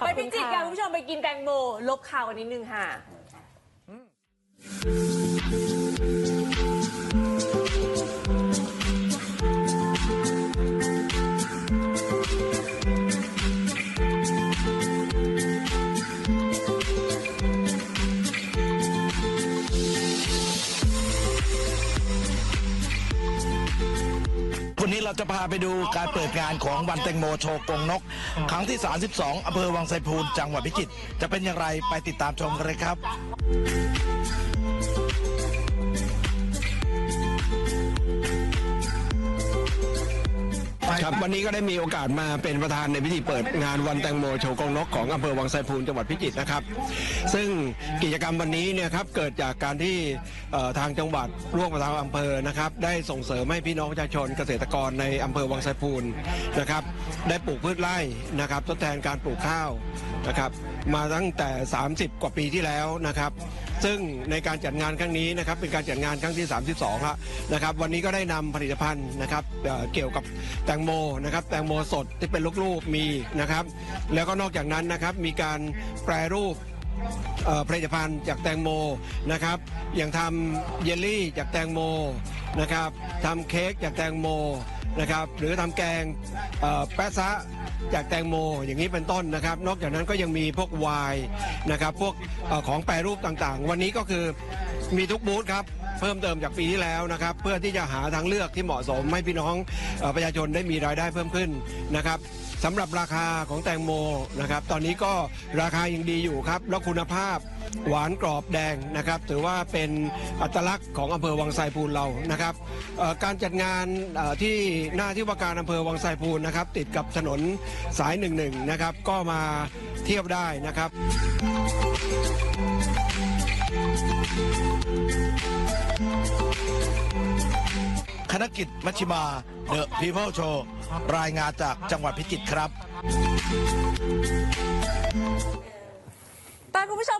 ขอบไปคุพิณจิตรค่ะกันคุณผู้ชมไปกินแตงโมลบข่าวกันนิดนึงค่ะ วันนี้เราจะพาไปดูการเปิดงานของวันแตงโมโชว์กงนก ครั้งที่ 32อำเภอวังไซพูนจังหวัดพิจิตรจะเป็นอย่างไรไปติดตามชมกันเลยครับ ครับวันนี้ก็ได้มีโอกาสมาเป็นประธานในพิธีเปิดงานวันแตงโมโชว์กองนกของอำเภอวังไซพูนจังหวัดพิจิตรนะครับ ซึ่งกิจกรรมวันนี้เนี่ยครับเกิดจากการที่เอ่อทางจังหวัดร่วมกับทางอำเภอนะครับได้ส่งเสริมให้พี่น้องประชาชนเกษตรกรในอำเภอวังไซพูนนะครับได้ปลูกพืชไร่นะครับทดแทนการปลูกข้าวนะครับมาตั้งแต่ 30 กว่าปีที่แล้วนะครับ ซึ่งในการจัดงานครั้งนี้นะครับเป็นการจัดงานครั้งที่ 32ครับนะครับวันนี้ก็ได้นำผลิตภัณฑ์นะครับเอ่อเกี่ยวกับแตงโมนะครับแตงโมสดที่เป็นลูกๆมีนะครับ แล้วก็นอกจากนั้นนะครับมีการแปรรูป เอ่อผลิตภัณฑ์จากแตงโมนะครับ อย่างทำเยลลี่จากแตงโมนะครับทำเค้กจากแตงโม นะครับ หรือทำแกงแปะซะจากแตงโมอย่างนี้เป็นต้นนะครับ นอกจากนั้นก็ยังมีพวกไวน์นะครับ พวกอของแปรรูปต่างๆ วันนี้ก็คือมีทุกบูธครับ เพิ่มเติมจากปีที่แล้วนะครับ เพื่อที่จะหาทางเลือกที่เหมาะสมให้พี่น้องอประชาชนได้มีรายได้เพิ่มขึ้นนะครับสำหรับราคาของแตงโมนะครับตอนนี้ก็ราคายังดีอยู่ครับ แล้วคุณภาพหวานกรอบแดงนะครับ ถือว่าเป็นอัตลักษณ์ของอำเภอวังไซพูนเรานะครับการจัดงานที่หน้าที่ว่าการอำเภอวังไซพูนนะครับ ติดกับถนนสายหนึ่งหนึ่งนะครับ ก็มาเที่ยวได้นะครับ คณะกิจมัชชิมาเดอะพีเพิลโชว์รายงานจากจังหวัดพิจิตรครับ ตอนคุณผู้ชม